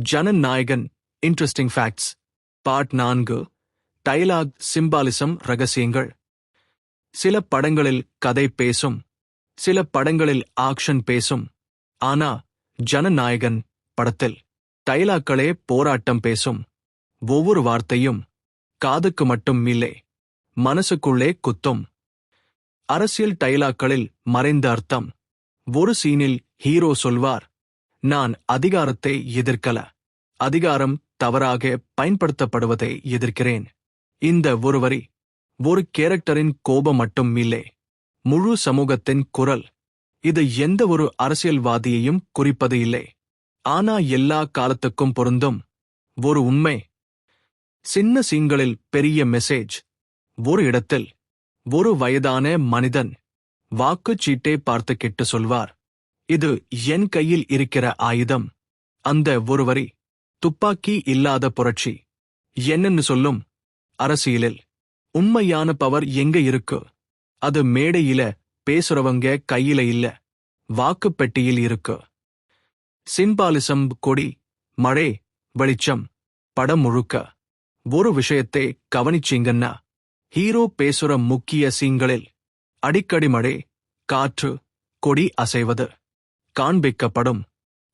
Jananayagan interesting facts part நான்கு dialogue symbolism ரகசியங்கள். சில படங்களில் கதை பேசும் சில படங்களில் ஆக்ஷன் பேசும். ஆனா ஜனநாயகன் படத்தில் டைலாக்களே போராட்டம் பேசும். ஒவ்வொரு வார்த்தையும் காதுக்கு மட்டும் இல்லை மனசுக்குள்ளே குத்தும். அரசியல் டைலாக்களில் மறைந்த அர்த்தம். ஒரு சீனில் ஹீரோ சொல்வார் நான் அதிகாரத்தை எதிர்க்கல. அதிகாரம் தவறாக பயன்படுத்தப்படுவதை எதிர்க்கிறேன். இந்த ஒரு வரி ஒரு கேரக்டரின் கோபம் மட்டும் இல்லை. முழு சமூகத்தின் குரல். இது எந்த ஒரு அரசியல்வாதியையும் குறிப்பது இல்லை. ஆனா எல்லா காலத்துக்கும் பொருந்தும். ஒரு உண்மை. சின்ன சீன்களில் பெரிய மெசேஜ் ஒரு இடத்தில். ஒரு வயதான மனிதன். வாக்குச்சீட்டை பார்த்து கிட்டு சொல்வார். இது என் கையில் இருக்கிற ஆயுதம். அந்த ஒரு வரி துப்பாக்கி இல்லாத புரட்சி. என்னன்னு சொல்லும் அரசியலில் உண்மையான பவர் எங்க இருக்கு? அது மேடையில பேசுறவங்க கையில இல்ல வாக்குப் பெட்டியில் இருக்கு. சிம்பாலிசம் கொடி மழை வெளிச்சம் படம் முழுக்க. ஒரு விஷயத்தை கவனிச்சீங்கன்னா ஹீரோ பேசுற முக்கிய சீன்களில் அடிக்கடி மழை காற்று கொடி அசைவது. காண்பிக்கப்படும்.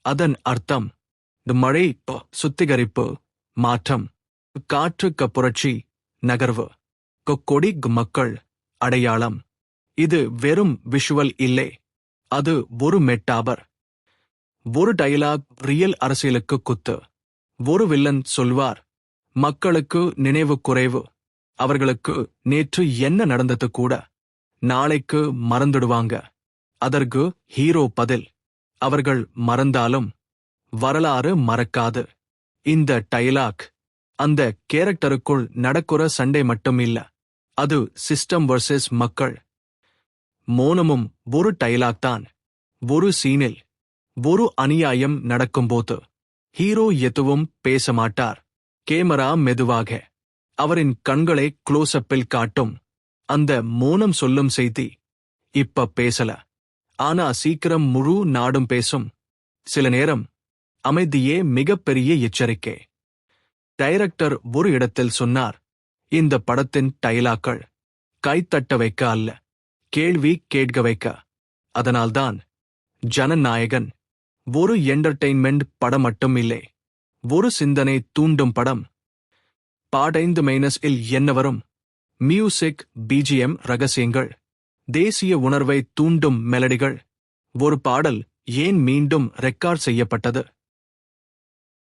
அதன் அர்த்தம் மழை சுத்திகரிப்பு மாற்றம் காற்றுக்கு புரட்சி நகர்வு கொ- கொடி மக்கள் அடையாளம். இது வெறும் விஷுவல் இல்லை. அது ஒரு மெட்டாபர். ஒரு டயலாக் ரியல் அரசியலுக்கு குத்து. ஒரு வில்லன் சொல்வார் மக்களுக்கு நினைவு குறைவு. அவர்களுக்கு நேற்று என்ன நடந்தது கூட நாளைக்கு மறந்துடுவாங்க. அதற்கு ஹீரோ பதில். அவர்கள் மறந்தாலும் வரலாறு மறக்காது. இந்த டைலாக் அந்த கேரக்டருக்குள் நடக்குற சண்டை மட்டும் இல்ல. அது சிஸ்டம் வர்சஸ் மக்கள். மோனமும் ஒரு டைலாக் தான். ஒரு சீனில் ஒரு அநியாயம் நடக்கும்போது ஹீரோ எதுவும் பேச மாட்டார் கேமரா மெதுவாக அவரின் கண்களை க்ளோஸ்அப்பில் காட்டும். அந்த மோனம் சொல்லும் செய்தி இப்ப பேசல. ஆனா சீக்கிரம் முழு நாடும் பேசும். சில நேரம் அமைதியே மிகப்பெரிய எச்சரிக்கை. டைரக்டர் ஒரு இடத்தில் சொன்னார் இந்த படத்தின் டைலாக்கள் கைத்தட்ட வைக்க அல்ல கேள்வி கேட்க வைக்க. அதனால்தான் ஜனநாயகன் ஒரு என்டர்டெயின்மெண்ட் படம் மட்டும் இல்லை ஒரு சிந்தனை தூண்டும் படம். பாடைந்து மைனஸ் இல் என்ன வரும்? மியூசிக் பிஜிஎம் ரகசியங்கள். தேசிய உணர்வை தூண்டும் மெலடிகள். ஒரு பாடல் ஏன் மீண்டும் ரெக்கார்ட் செய்யப்பட்டது?